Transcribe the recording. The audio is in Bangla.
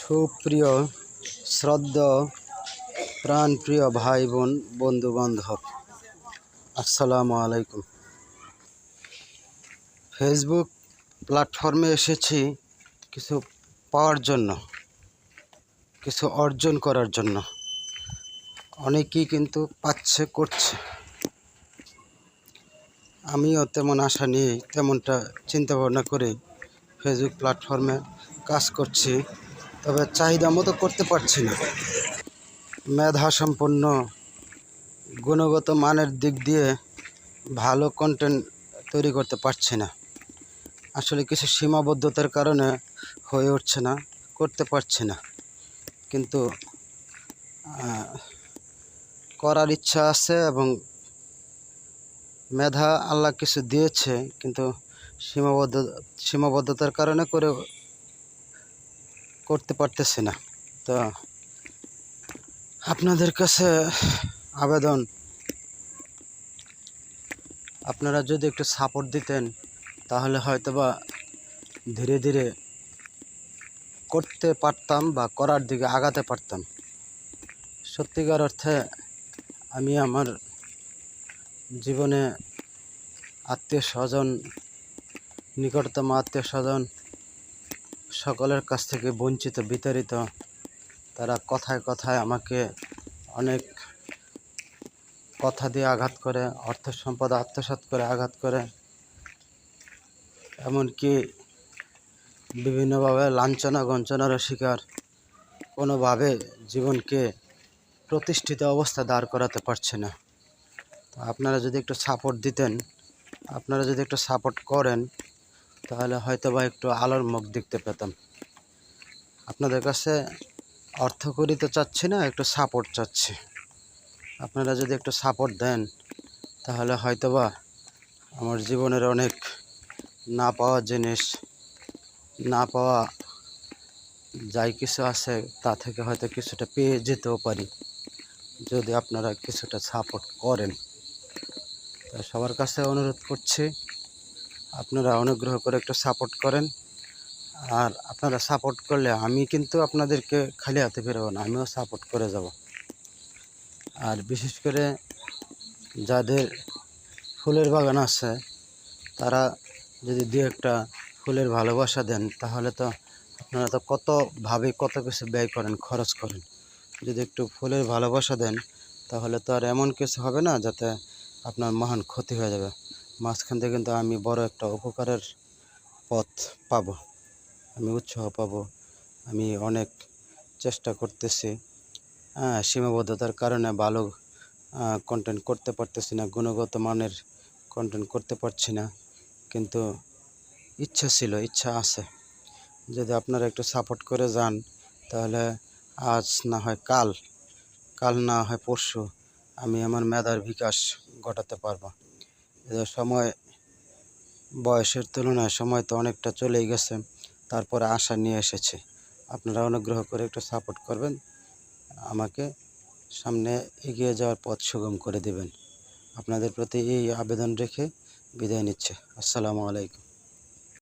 সুপ্রিয়, শ্রদ্ধা, প্রাণপ্রিয় ভাই বোন বন্ধু বান্ধব আসসালামু আলাইকুম। ফেসবুক প্ল্যাটফর্মে এসেছি কিছু পাওয়ার জন্য, কিছু অর্জন করার জন্য। অনেকেই কিন্তু পাচ্ছে, করছে। আমিও তেমন আশা নিয়ে তেমনটা চিন্তা ভাবনা করে ফেসবুক প্ল্যাটফর্মে কাজ করছি। তবে চাহিদা মতো করতে পারছি না। মেধা সম্পন্ন গুণগত মানের দিক দিয়ে ভালো কন্টেন্ট তৈরি করতে পারছি না। আসলে কিছু সীমাবদ্ধতার কারণে হয়ে উঠছে না, করতে পারছি না। কিন্তু করার ইচ্ছা আছে এবং মেধা আল্লাহ কিছু দিয়েছে, কিন্তু সীমাবদ্ধ, সীমাবদ্ধতার কারণে করে করতে পারতেছি না। তো আপনাদের কাছে আবেদন, আপনারা যদি একটু সাপোর্ট দিতেন, তাহলে হয়তোবা ধীরে ধীরে করতে পারতাম বা করার দিকে আগাতে পারতাম। সত্যিকার অর্থে আমি আমার জীবনে আত্মীয় স্বজন, নিকটতম আত্মীয় স্বজন সকলের কাছ থেকে বঞ্চিত, বিতাড়িত, তারা কথায় কথায় আমাকে অনেক কথা দিয়ে আঘাত করে, অর্থ সম্পদ আত্মসাৎ করে আঘাত করে। এমনকি বিভিন্নভাবে লাঞ্ছনা গঞ্চনারও শিকার। কোনোভাবে জীবনকে প্রতিষ্ঠিত অবস্থা দাঁড় করাতে পারছে না। তো আপনারা যদি একটু সাপোর্ট দিতেন, আপনারা যদি একটু সাপোর্ট করেন তাহলে হয়তো বা একটু আলোর মুখ দেখতে পেতাম। আপনাদের কাছে অর্থ করি তো চাচ্ছি না, একটু সাপোর্ট চাচ্ছি। আপনারা যদি একটু সাপোর্ট দেন, তাহলে হয়তো বা আমার জীবনের অনেক না পাওয়া জিনিস, না পাওয়া যাই কিছু আছে, তা থেকে হয়তো কিছুটা পেয়ে যেতেও পারি, যদি আপনারা কিছুটা সাপোর্ট করেন। সবার কাছে অনুরোধ করছি আপনারা অনুগ্রহ করে একটু সাপোর্ট করেন। আর আপনারা সাপোর্ট করলে আমি কিন্তু আপনাদেরকে খালি হাতে ফেরবো না, আমিও সাপোর্ট করে যাব। আর বিশেষ করে যাদের ফুলের বাগান আছে, তারা যদি দু একটা ফুলের ভালোবাসা দেন, তাহলে তো আপনারা তো কতভাবে কত কিছু ব্যয় করেন, খরচ করেন। যদি একটু ফুলের ভালোবাসা দেন, তাহলে তো আর এমন কিছু হবে না যাতে আপনার মহান ক্ষতি হয়ে যাবে। মাঝখান থেকে কিন্তু আমি বড় একটা উপকারের পথ পাব। আমি উৎসাহ পাব। আমি অনেক চেষ্টা করতেছি। সীমাবদ্ধতার কারণে ভালো কন্টেন্ট করতে পারতেছি না, গুণগত মানের কন্টেন্ট করতে পারছি না। কিন্তু ইচ্ছা ছিল, ইচ্ছা আছে। যদি আপনারা একটু সাপোর্ট করে যান, তাহলে আজ না হয় কাল কাল না হয় পরশু আমি আমার মেধার বিকাশ ঘটাতে পারব। সময় বয়সের তুলনায় সময় তো অনেকটা চলেই গেছে, তারপরে আশা নিয়ে এসেছে। আপনারা অনুগ্রহ করে একটু সাপোর্ট করবেন, আমাকে সামনে এগিয়ে যাওয়ার পথ সুগম করে দেবেন। আপনাদের প্রতি এই আবেদন রেখে বিদায় নিচ্ছে। আসসালামু আলাইকুম।